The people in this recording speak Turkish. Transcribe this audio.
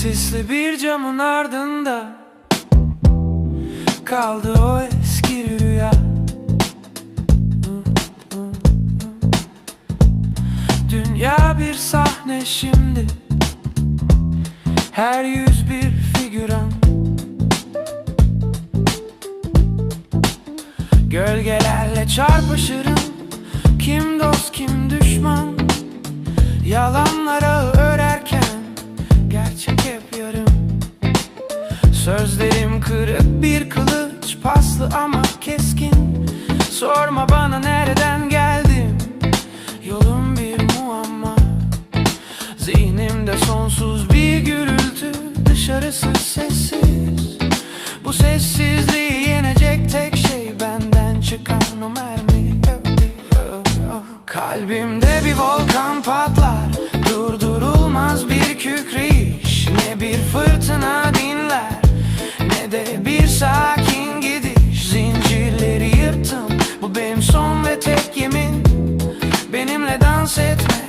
Sisli bir camın ardında Kaldı o eski rüya. Dünya bir sahne şimdi Her yüz bir figüran. Gölgelerle çarpışırım Kim dost kim düşman? Yalanlara Sözlerim kırık bir kılıç Paslı ama keskin. Sorma bana nereden geldim? Yolum bir muamma. Zihnimde sonsuz bir gürültü Dışarısı sessiz. Bu sessizliği yenecek tek şey Benden çıkan o mermi. Kalbimde bir volkan patlar Durdurulmaz bir kükreyiş. Ne bir fırtına de bir sakin gidiş. Zincirleri yırttım. Bu benim son ve tek yemin. Benimle dans etme